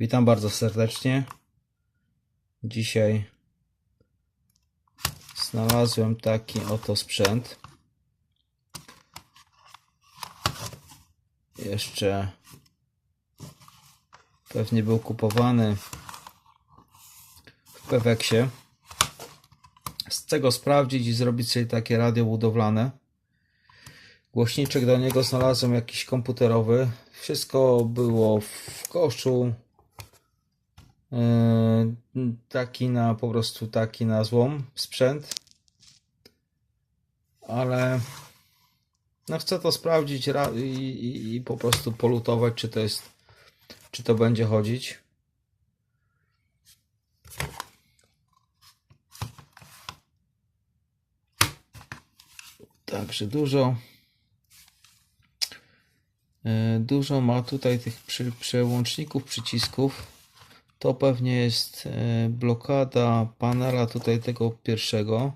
Witam bardzo serdecznie. Dzisiaj znalazłem taki oto sprzęt. Jeszcze pewnie był kupowany w Peweksie. Z czego sprawdzić i zrobić sobie takie radio budowlane. Głośniczek do niego znalazłem jakiś komputerowy. Wszystko było w koszu. Yy, Taki na po prostu taki na złom sprzęt. Ale no chcę to sprawdzić ra- i, i, i po prostu polutować, czy to jest, czy to będzie chodzić. Także dużo. E, Dużo ma tutaj tych przy, przełączników, przycisków. To pewnie jest e, blokada panela tutaj tego pierwszego.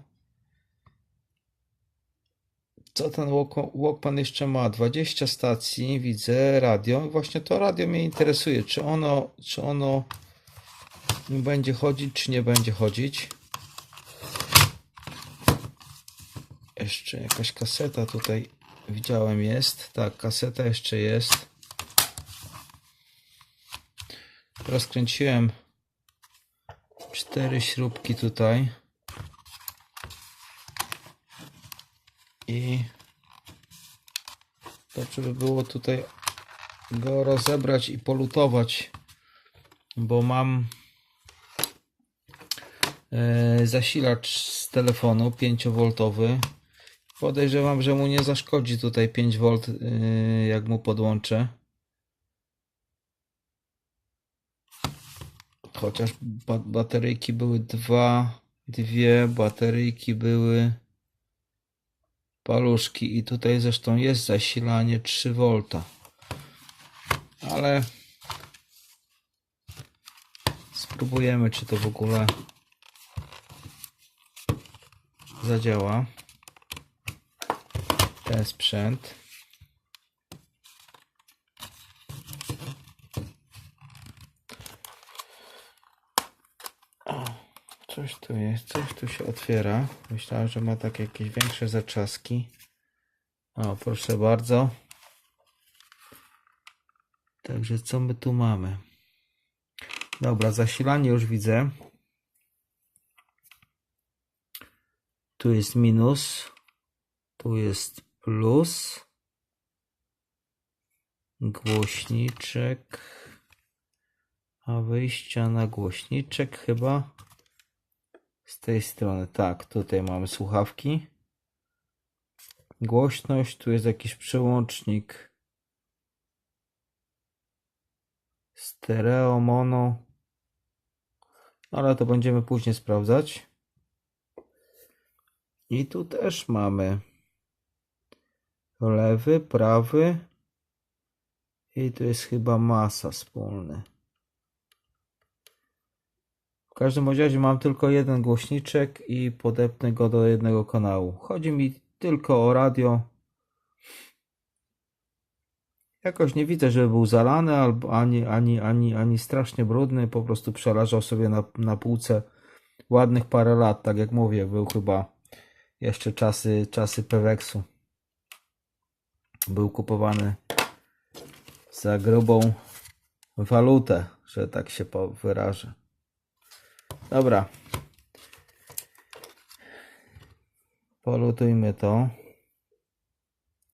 Co ten Walk- Walkman jeszcze ma? 20 stacji, widzę radio. I właśnie to radio mnie interesuje. Czy ono, czy ono będzie chodzić, czy nie będzie chodzić. Jeszcze jakaś kaseta tutaj widziałem jest. Tak, kaseta jeszcze jest. Rozkręciłem cztery śrubki tutaj. I dobrze by było tutaj go rozebrać i polutować, bo mam e, zasilacz z telefonu 5V. Podejrzewam, że mu nie zaszkodzi tutaj 5V, e, jak mu podłączę. Chociaż ba bateryjki były dwa, dwie bateryjki były paluszki i tutaj zresztą jest zasilanie 3V. Ale spróbujemy, czy to w ogóle zadziała ten sprzęt. Coś tu jest, coś tu się otwiera. Myślałem, że ma takie jakieś większe zaczaski. O, proszę bardzo. Także co my tu mamy? Dobra, zasilanie już widzę. Tu jest minus. Tu jest plus. Głośniczek. A wyjścia na głośniczek chyba tej strony. Tak, tutaj mamy słuchawki. Głośność, tu jest jakiś przełącznik. Stereo, mono. Ale to będziemy później sprawdzać. I tu też mamy lewy, prawy. I tu jest chyba masa wspólny. Każdym razie mam tylko jeden głośniczek i podepnę go do jednego kanału. Chodzi mi tylko o radio. Jakoś nie widzę, żeby był zalany albo ani, ani, ani, ani strasznie brudny. Po prostu przeleżał sobie na, na półce ładnych parę lat. Tak jak mówię, był chyba jeszcze czasy, czasy Peweksu. Był kupowany za grubą walutę, że tak się wyrażę. Dobra. Polutujmy to.